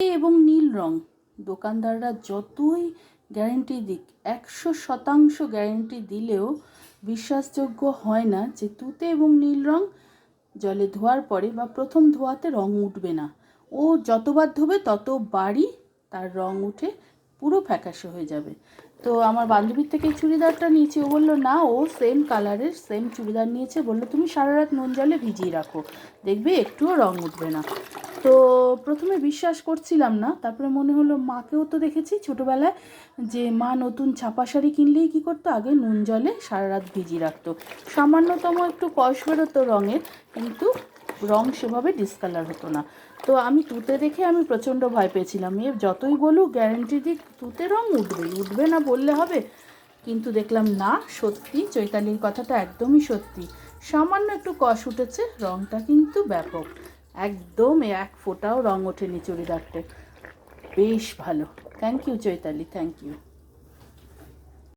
এবং নীল রং। দোকানদাররা যতই গ্যারেন্টি দিক, একশো শতাংশ গ্যারেন্টি দিলেও বিশ্বাসযোগ্য হয় না যে তুতে এবং নীল রং জলে ধোয়ার পরে বা প্রথম ধোয়াতে রং উঠবে না। ও যতবার ধোবে, ততবারই তার রং উঠে পুরো ফ্যাকাশে হয়ে যাবে। তো আমার বান্ধবীর থেকে চুড়িদারটা নিয়েছি। ও বলল, না, ও সেম কালারের সেম চুড়িদার নিয়েছে। বলল, তুমি সারা রাত নুন জলে ভিজিয়ে রাখো। দেখবে একটুও রং উঠবে না। তো প্রথমে বিশ্বাস করছিলাম না, তারপরে মনে হলো মাকেও তো দেখেছি ছোটোবেলায়, যে মা নতুন ছাপা শাড়ি কিনলেই কী করতো? আগে নুন জলে সারা রাত ভিজিয়ে রাখতো। সামান্যতম একটু কষ বেরোতো রঙের, কিন্তু রং সেভাবে ডিসকালার হতো না। তো আমি তুতে দেখে আমি প্রচণ্ড ভয় পেয়েছিলাম। এ যতই বলুক গ্যারেন্টি দিক তুতে রং উঠবেই উঠবে না বললে হবে। কিন্তু দেখলাম না, সত্যি চৈতালির কথাটা একদমই সত্যি। সামান্য একটু কষ উঠেছে, রংটা কিন্তু ব্যাপক। একদম এক ফোঁটাও রং ওঠেনি চুড়িদারটে বেশ ভালো। Thank you Chaitali. Thank you